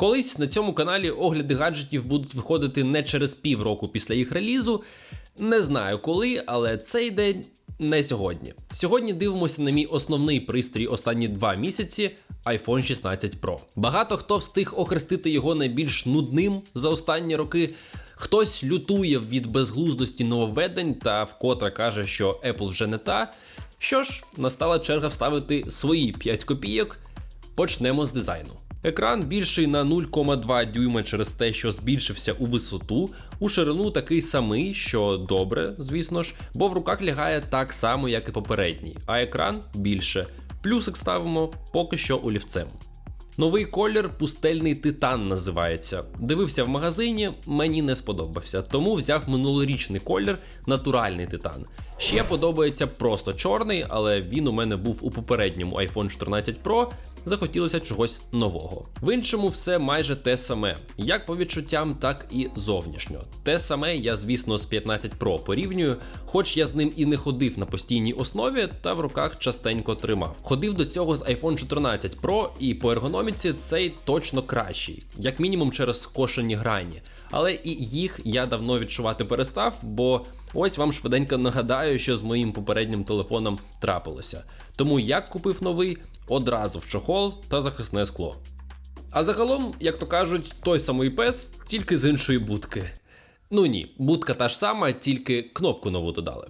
Колись на цьому каналі огляди гаджетів будуть виходити не через півроку після їх релізу. Не знаю коли, але цей день не сьогодні. Сьогодні дивимося на мій основний пристрій останні два місяці iPhone 16 Pro. Багато хто встиг охрестити його найбільш нудним за останні роки. Хтось лютує від безглуздості нововведень та вкотре каже, що Apple вже не та. Що ж, настала черга вставити свої 5 копійок. Почнемо з дизайну. Екран більший на 0,2 дюйма через те, що збільшився у висоту, у ширину такий самий, що добре, звісно ж, бо в руках лягає так само, як і попередній, а екран більше. Плюсик ставимо поки що олівцем. Новий колір пустельний титан називається. Дивився в магазині, мені не сподобався, тому взяв минулорічний колір натуральний титан. Ще подобається просто чорний, але він у мене був у попередньому iPhone 14 Pro. Захотілося чогось нового. В іншому все майже те саме, як по відчуттям, так і зовнішньо. Те саме я, звісно, з 15 Pro порівнюю, хоч я з ним і не ходив на постійній основі, та в руках частенько тримав. Ходив до цього з iPhone 14 Pro, і по ергономіці цей точно кращий, як мінімум через скошені грані. Але і їх я давно відчувати перестав, бо ось вам швиденько нагадаю, що з моїм попереднім телефоном трапилося. Тому як купив новий, одразу в чохол та захисне скло. А загалом, як то кажуть, той самий пес, тільки з іншої будки. Ну ні, будка та ж сама, тільки кнопку нову додали.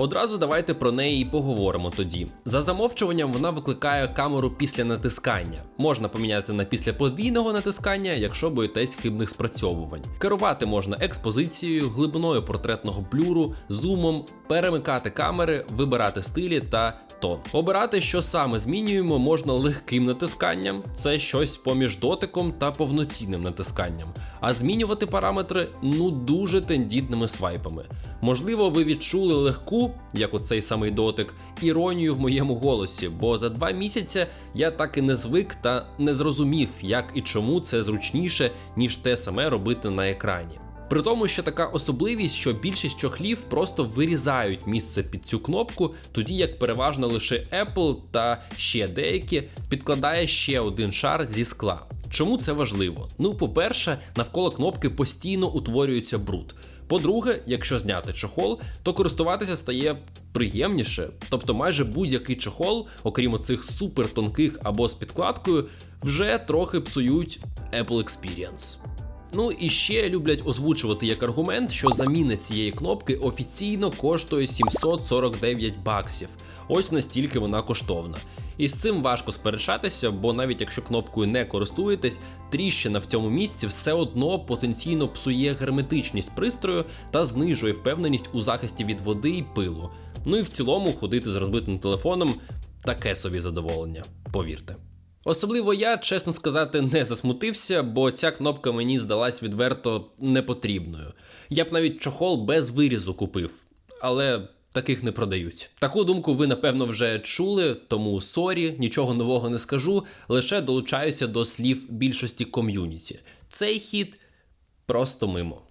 Одразу давайте про неї і поговоримо тоді. За замовчуванням вона викликає камеру після натискання. Можна поміняти на після подвійного натискання, якщо боїтесь хибних спрацьовувань. Керувати можна експозицією, глибиною портретного блюру, зумом, перемикати камери, вибирати стилі та тон. Обирати, що саме змінюємо, можна легким натисканням, це щось поміж дотиком та повноцінним натисканням. А змінювати параметри ну дуже тендітними свайпами. Можливо, ви відчули легку, як оцей самий дотик, іронію в моєму голосі, бо за два місяці я так і не звик та не зрозумів, як і чому це зручніше, ніж те саме робити на екрані. При тому, що така особливість, що більшість чохлів просто вирізають місце під цю кнопку, тоді як переважно лише Apple та ще деякі підкладає ще один шар зі скла. Чому це важливо? Ну, по-перше, навколо кнопки постійно утворюється бруд. По-друге, якщо зняти чохол, то користуватися стає приємніше, тобто майже будь-який чохол, окрім оцих супер тонких або з підкладкою, вже трохи псують Apple Experience. Ну і ще люблять озвучувати як аргумент, що заміна цієї кнопки офіційно коштує 749 баксів. Ось настільки вона коштовна. І з цим важко сперечатися, бо навіть якщо кнопкою не користуєтесь, тріщина в цьому місці все одно потенційно псує герметичність пристрою та знижує впевненість у захисті від води і пилу. Ну і в цілому ходити з розбитим телефоном таке собі задоволення, повірте. Особливо я, чесно сказати, не засмутився, бо ця кнопка мені здалась відверто непотрібною. Я б навіть чохол без вирізу купив, але таких не продають. Таку думку ви напевно вже чули, тому сорі, нічого нового не скажу, лише долучаюся до слів більшості ком'юніті. Цей хід просто мимо.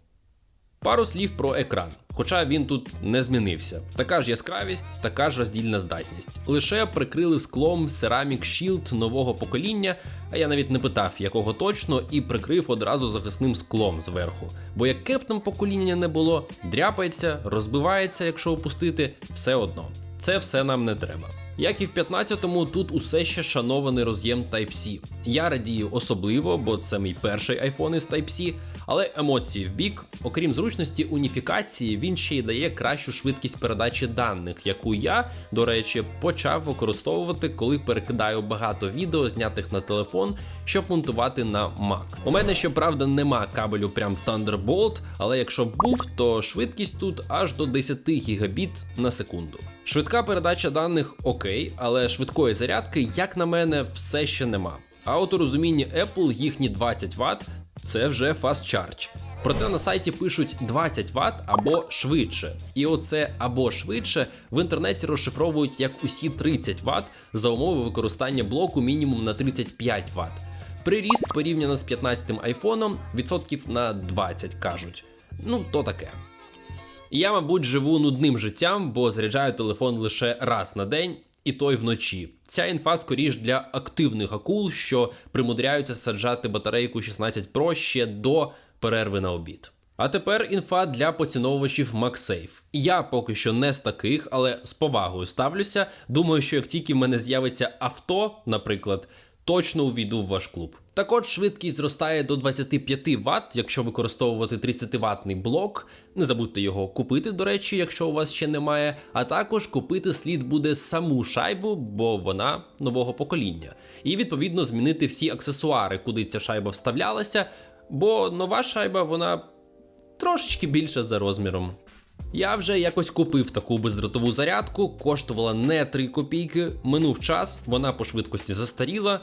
Пару слів про екран, хоча він тут не змінився. Така ж яскравість, така ж роздільна здатність. Лише прикрили склом Ceramic Shield нового покоління, а я навіть не питав, якого точно, і прикрив одразу захисним склом зверху. Бо як кептом покоління не було, дряпається, розбивається, якщо опустити, все одно. Це все нам не треба. Як і в 15-му, тут усе ще шанований роз'єм Type-C. Я радію особливо, бо це мій перший iPhone із Type-C, але емоції в бік, окрім зручності уніфікації, він ще й дає кращу швидкість передачі даних, яку я, до речі, почав використовувати, коли перекидаю багато відео, знятих на телефон, щоб монтувати на Mac. У мене, щоправда, нема кабелю прям Thunderbolt, але якщо б був, то швидкість тут аж до 10 гігабіт на секунду. Швидка передача даних окей, але швидкої зарядки, як на мене, все ще нема. А от у розумінні Apple їхні 20 Вт це вже fast charge. Проте на сайті пишуть 20 Вт або швидше. І оце або швидше в інтернеті розшифровують як усі 30 Вт за умови використання блоку мінімум на 35 Вт. Приріст порівняно з 15-м айфоном відсотків на 20 кажуть. Ну, то таке. Я, мабуть, живу нудним життям, бо заряджаю телефон лише раз на день, і той вночі. Ця інфа скоріш для активних акул, що примудряються саджати батарейку 16 Pro ще до перерви на обід. А тепер інфа для поціновувачів MagSafe. Я поки що не з таких, але з повагою ставлюся. Думаю, що як тільки в мене з'явиться авто, наприклад, точно увійду в ваш клуб. Також швидкість зростає до 25 Вт, якщо використовувати 30 ватний блок. Не забудьте його купити, до речі, якщо у вас ще немає. А також купити слід буде саму шайбу, бо вона нового покоління. І відповідно змінити всі аксесуари, куди ця шайба вставлялася, бо нова шайба вона трошечки більша за розміром. Я вже якось купив таку бездротову зарядку, коштувала не 3 копійки. Минув час, вона по швидкості застаріла.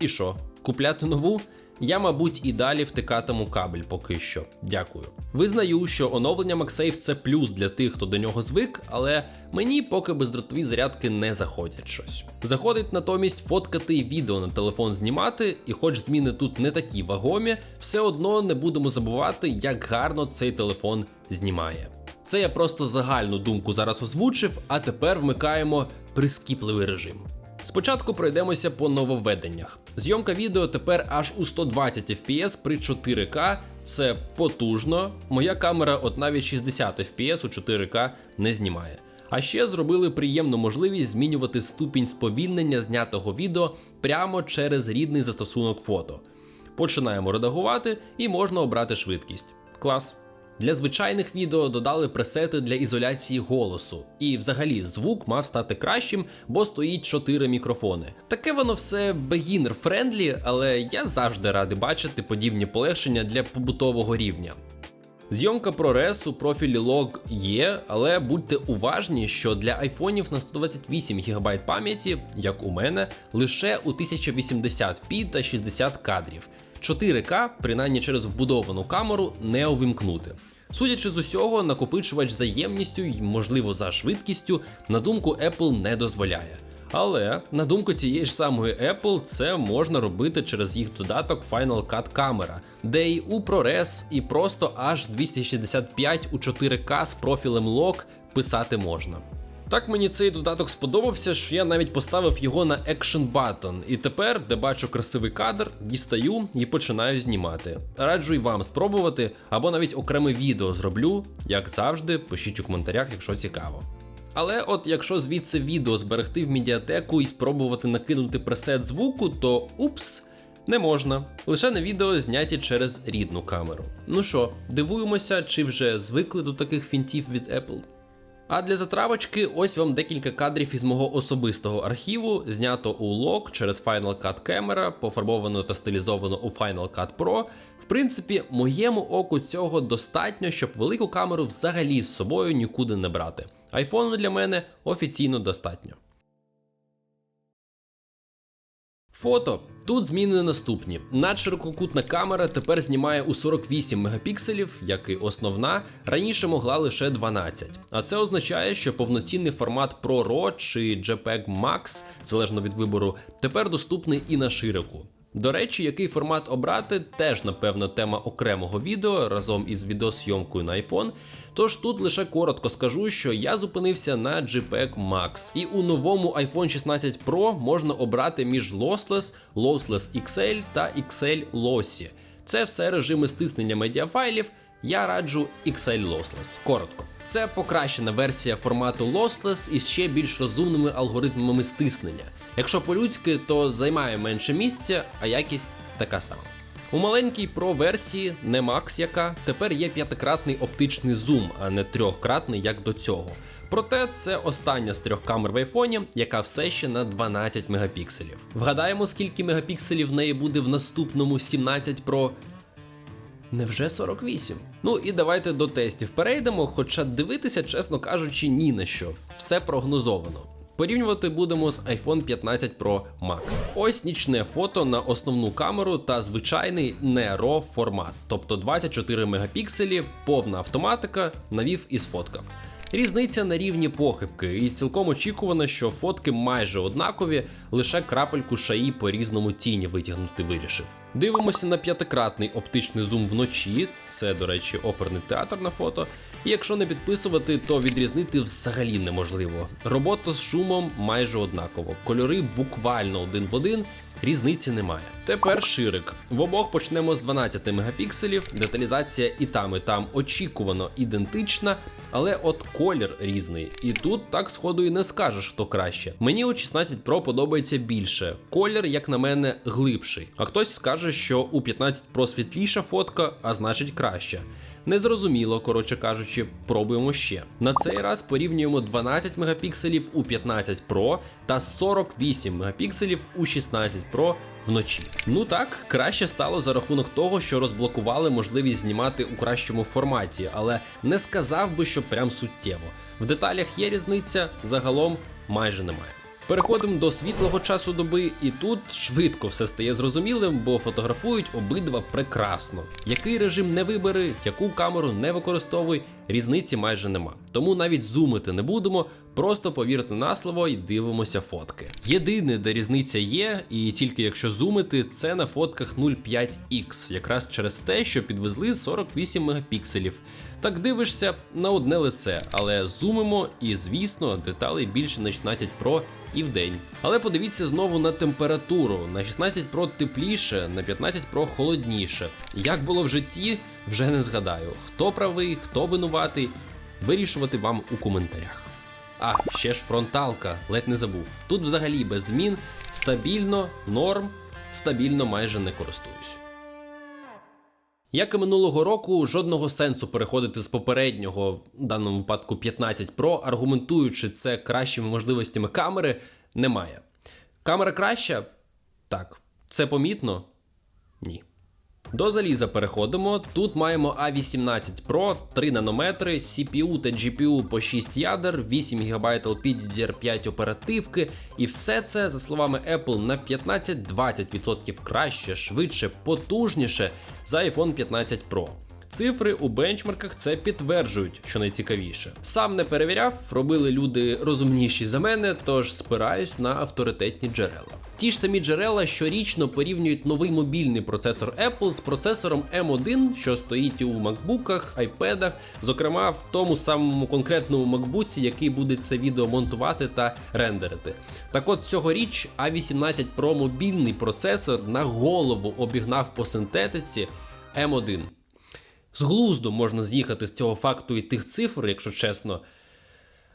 І що, купляти нову? Я, мабуть, і далі втикатиму кабель поки що. Дякую. Визнаю, що оновлення MagSafe це плюс для тих, хто до нього звик, але мені поки бездротові зарядки не заходять щось. Заходить натомість фоткати і відео на телефон знімати, і хоч зміни тут не такі вагомі, все одно не будемо забувати, як гарно цей телефон знімає. Це я просто загальну думку зараз озвучив, а тепер вмикаємо прискіпливий режим. Спочатку пройдемося по нововведеннях. Зйомка відео тепер аж у 120 FPS при 4К. Це потужно. Моя камера от навіть 60 FPS у 4К не знімає. А ще зробили приємну можливість змінювати ступінь сповільнення знятого відео прямо через рідний застосунок фото. Починаємо редагувати і можна обрати швидкість. Клас. Для звичайних відео додали пресети для ізоляції голосу, і взагалі звук мав стати кращим, бо стоїть 4 мікрофони. Таке воно все beginner френдлі, але я завжди радий бачити подібні полегшення для побутового рівня. Зйомка ProRes у профілі Log є, але будьте уважні, що для айфонів на 128 ГБ пам'яті, як у мене, лише у 1080p та 60 кадрів. 4К, принаймні через вбудовану камеру, не увімкнути. Судячи з усього, накопичувач за ємністю й, можливо, за швидкістю, на думку Apple не дозволяє. Але на думку цієї ж самої Apple, це можна робити через їх додаток Final Cut Camera, де і у ProRes, і просто аж 265 у 4К з профілем Log писати можна. Так мені цей додаток сподобався, що я навіть поставив його на Action Button, і тепер, де бачу красивий кадр, дістаю і починаю знімати. Раджу й вам спробувати, або навіть окреме відео зроблю, як завжди, пишіть у коментарях, якщо цікаво. Але от якщо звідси відео зберегти в медіатеку і спробувати накинути пресет звуку, то упс, не можна. Лише на відео зняті через рідну камеру. Ну що, дивуємося, чи вже звикли до таких фінтів від Apple? А для затравочки, ось вам декілька кадрів із мого особистого архіву, знято у лок через Final Cut Camera, пофарбовано та стилізовано у Final Cut Pro. В принципі, моєму оку цього достатньо, щоб велику камеру взагалі з собою нікуди не брати. Айфону для мене офіційно достатньо. Фото. Тут зміни наступні. Надширококутна камера тепер знімає у 48 мегапікселів, як і основна, раніше могла лише 12. А це означає, що повноцінний формат ProRAW чи JPEG Max, залежно від вибору, тепер доступний і на широку. До речі, який формат обрати, теж, напевно, тема окремого відео разом із відеосйомкою на iPhone. Тож тут лише коротко скажу, що я зупинився на JPEG Max. І у новому iPhone 16 Pro можна обрати між Lossless, Lossless XL та XL Lossy. Це все режими стиснення медіафайлів. Я раджу XL Lossless. Коротко. Це покращена версія формату Lossless із ще більш розумними алгоритмами стиснення. Якщо по-людськи, то займає менше місця, а якість така сама. У маленькій Pro версії, не Max яка, тепер є п'ятикратний оптичний зум, а не трьохкратний, як до цього. Проте це остання з трьох камер в айфоні, яка все ще на 12 мегапікселів. Вгадаємо, скільки мегапікселів в неї буде в наступному 17 Pro. Невже 48? Ну і давайте до тестів перейдемо, хоча дивитися, чесно кажучи, ні на що, все прогнозовано. Порівнювати будемо з iPhone 15 Pro Max. Ось нічне фото на основну камеру та звичайний не RAW формат, тобто 24 мегапікселі, повна автоматика, навів і сфоткав. Різниця на рівні похибки, і цілком очікувано, що фотки майже однакові, лише крапельку шаї по різному тіні витягнути вирішив. Дивимося на п'ятикратний оптичний зум вночі, це, до речі, оперний театр на фото. І якщо не підписувати, то відрізнити взагалі неможливо. Робота з шумом майже однаково, кольори буквально один в один. Різниці немає. Тепер ширик. В обох почнемо з 12 мегапікселів. Деталізація і там, і там очікувано ідентична, але от колір різний. І тут так сходу і не скажеш, хто краще. Мені у 16 Pro подобається більше. Колір, як на мене, глибший. А хтось скаже, що у 15 Pro світліша фотка, а значить краще. Незрозуміло, коротше кажучи, пробуємо ще. На цей раз порівнюємо 12 мегапікселів у 15 Pro та 48 мегапікселів у 16 Pro вночі. Ну так, краще стало за рахунок того, що розблокували можливість знімати у кращому форматі, але не сказав би, що прям суттєво. В деталях є різниця, загалом майже немає. Переходимо до світлого часу доби, і тут швидко все стає зрозумілим, бо фотографують обидва прекрасно. Який режим не вибери, яку камеру не використовуй, різниці майже нема. Тому навіть зумити не будемо, просто повірте на слово і дивимося фотки. Єдине, де різниця є, і тільки якщо зумити, це на фотках 0,5X, якраз через те, що підвезли 48 мегапікселів. Так дивишся на одне лице, але зумимо, і звісно, деталей більше на 16 Pro і в день. Але подивіться знову на температуру. На 16 Pro тепліше, на 15 Pro холодніше. Як було в житті, вже не згадаю. Хто правий, хто винуватий, вирішувати вам у коментарях. А, ще ж фронталка, ледь не забув. Тут взагалі без змін, стабільно, норм, стабільно майже не користуюсь. Як і минулого року, жодного сенсу переходити з попереднього, в даному випадку 15 Pro, аргументуючи це кращими можливостями камери, немає. Камера краща? Так. Це помітно? Ні. До заліза переходимо. Тут маємо A18 Pro, 3 нанометри, CPU та GPU по 6 ядер, 8 ГБ LPDDR5 оперативки, і все це, за словами Apple, на 15-20% краще, швидше, потужніше за iPhone 15 Pro. Цифри у бенчмарках це підтверджують, що найцікавіше. Сам не перевіряв, робили люди розумніші за мене, тож спираюсь на авторитетні джерела. Ті ж самі джерела щорічно порівнюють новий мобільний процесор Apple з процесором M1, що стоїть у макбуках, айпедах, зокрема в тому самому конкретному макбуці, який буде це відео монтувати та рендерити. Так от цьогоріч A18 Pro мобільний процесор на голову обігнав по синтетиці M1. З глузду можна з'їхати з цього факту і тих цифр, якщо чесно.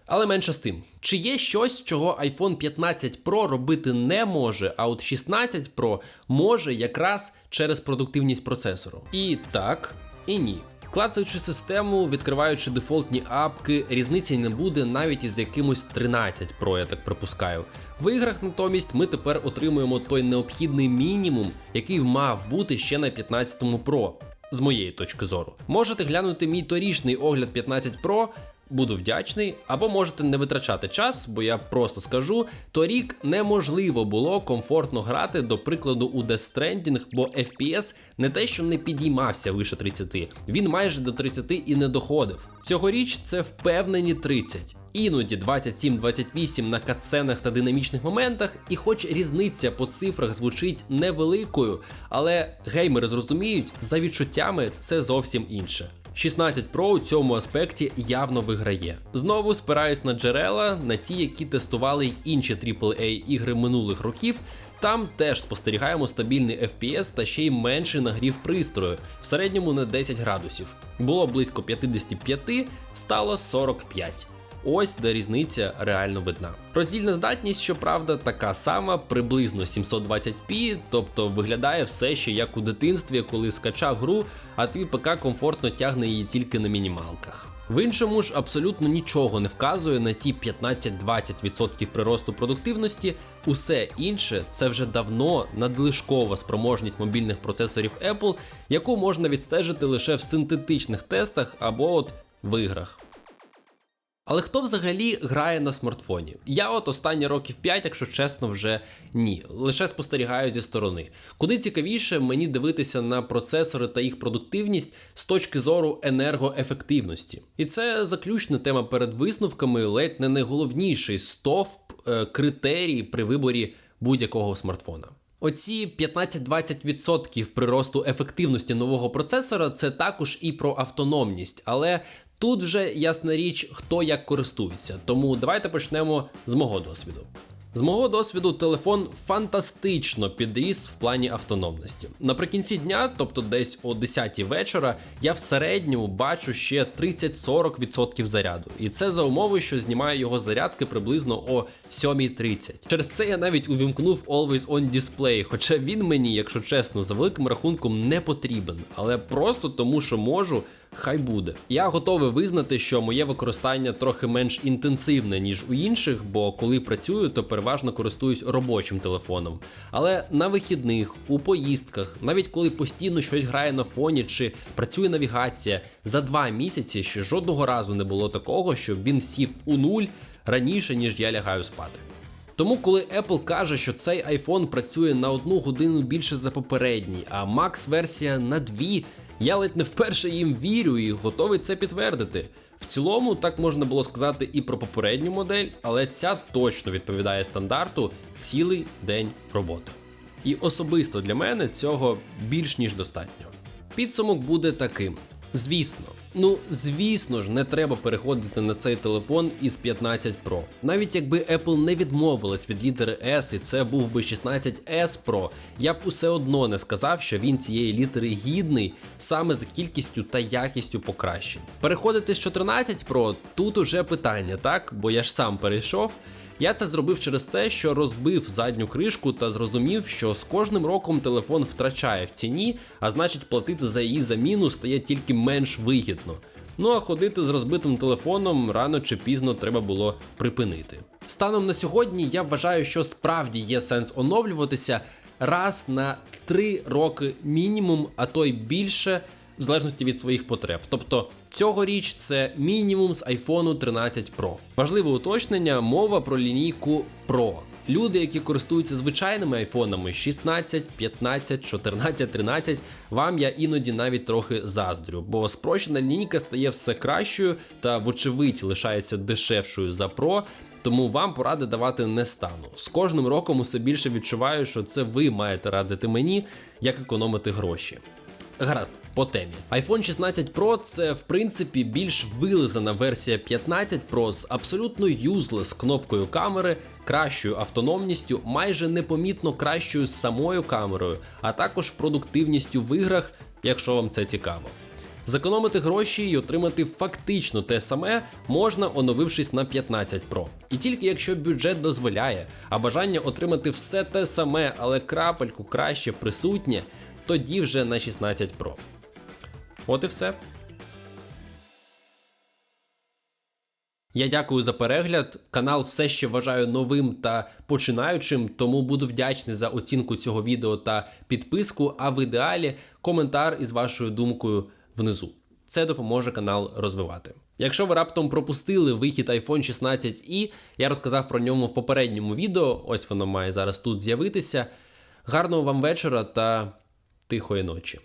Але менше з тим, чи є щось, чого iPhone 15 Pro робити не може, а от 16 Pro може якраз через продуктивність процесору? І так, і ні. Клацаючи систему, відкриваючи дефолтні апки, різниці не буде навіть із якимось 13 Pro, я так припускаю. В іграх натомість ми тепер отримуємо той необхідний мінімум, який мав бути ще на 15 Pro з моєї точки зору. Можете глянути мій торічний огляд 15 Pro. Буду вдячний, або можете не витрачати час, бо я просто скажу: торік неможливо було комфортно грати, до прикладу, у Death Stranding, бо FPS не те, що не підіймався вище 30, він майже до 30 і не доходив. Цьогоріч це впевнені 30, іноді 27-28 на катсценах та динамічних моментах, і хоч різниця по цифрах звучить невеликою, але геймери зрозуміють, за відчуттями це зовсім інше. 16 Pro у цьому аспекті явно виграє. Знову спираюсь на джерела, на ті, які тестували й інші AAA ігри минулих років. Там теж спостерігаємо стабільний FPS та ще й менший нагрів пристрою, в середньому на 10 градусів. Було близько 55, стало 45. Ось де різниця реально видна. Роздільна здатність, щоправда, така сама, приблизно 720p, тобто виглядає все ще як у дитинстві, коли скачав гру, а твій ПК комфортно тягне її тільки на мінімалках. В іншому ж абсолютно нічого не вказує на ті 15-20% приросту продуктивності. Усе інше це вже давно надлишкова спроможність мобільних процесорів Apple, яку можна відстежити лише в синтетичних тестах або от в іграх. Але хто взагалі грає на смартфоні? Я от останні років 5, якщо чесно, вже ні. Лише спостерігаю зі сторони. Куди цікавіше мені дивитися на процесори та їх продуктивність з точки зору енергоефективності. І це заключна тема перед висновками, ледь не найголовніший стовп е, критерій при виборі будь-якого смартфона. Оці 15-20% приросту ефективності нового процесора це також і про автономність, але тут вже ясна річ, хто як користується. Тому давайте почнемо з мого досвіду. З мого досвіду, телефон фантастично підріс в плані автономності. Наприкінці дня, тобто десь о 10 вечора, я в середньому бачу ще 30-40% заряду. І це за умови, що знімаю його зарядки приблизно о 7.30. Через це я навіть увімкнув Always On Display, хоча він мені, якщо чесно, за великим рахунком не потрібен, але просто тому, що можу. Хай буде. Я готовий визнати, що моє використання трохи менш інтенсивне, ніж у інших, бо коли працюю, то переважно користуюсь робочим телефоном. Але на вихідних, у поїздках, навіть коли постійно щось грає на фоні чи працює навігація, за два місяці ще жодного разу не було такого, щоб він сів у нуль раніше, ніж я лягаю спати. Тому, коли Apple каже, що цей iPhone працює на одну годину більше за попередній, а Max версія на дві, я ледь не вперше їм вірю і готовий це підтвердити. В цілому, так можна було сказати і про попередню модель, але ця точно відповідає стандарту цілий день роботи. І особисто для мене цього більш ніж достатньо. Підсумок буде таким: звісно, ну звісно ж, не треба переходити на цей телефон із 15 Pro. Навіть якби Apple не відмовилась від літери S і це був би 16S Pro, я б усе одно не сказав, що він цієї літери гідний саме за кількістю та якістю покращень. Переходити з 14 Pro тут уже питання, так? Бо я ж сам перейшов. Я це зробив через те, що розбив задню кришку та зрозумів, що з кожним роком телефон втрачає в ціні, а значить платити за її заміну стає тільки менш вигідно. Ну а ходити з розбитим телефоном рано чи пізно треба було припинити. Станом на сьогодні я вважаю, що справді є сенс оновлюватися раз на 3 роки мінімум, а то й більше в залежності від своїх потреб. Тобто цьогоріч це мінімум з iPhone 13 Pro. Важливе уточнення: мова про лінійку Pro. Люди, які користуються звичайними айфонами 16, 15, 14, 13, вам я іноді навіть трохи заздрю, бо спрощена лінійка стає все кращою та, вочевидь, лишається дешевшою за Pro. Тому вам поради давати не стану. З кожним роком усе більше відчуваю, що це ви маєте радити мені, як економити гроші. Гаразд, по темі. iPhone 16 Pro це в принципі більш вилизана версія 15 Pro з абсолютно useless кнопкою камери, кращою автономністю, майже непомітно кращою самою камерою, а також продуктивністю в іграх, якщо вам це цікаво. Зекономити гроші і отримати фактично те саме можна, оновившись на 15 Pro. І тільки якщо бюджет дозволяє, а бажання отримати все те саме, але крапельку краще присутнє, тоді вже на 16 Pro. От і все. Я дякую за перегляд. Канал все ще вважаю новим та починаючим, тому буду вдячний за оцінку цього відео та підписку, а в ідеалі коментар із вашою думкою внизу. Це допоможе канал розвивати. Якщо ви раптом пропустили вихід iPhone 16 i я розказав про ньому в попередньому відео, ось воно має зараз тут з'явитися. Гарного вам вечора та тихої ночі.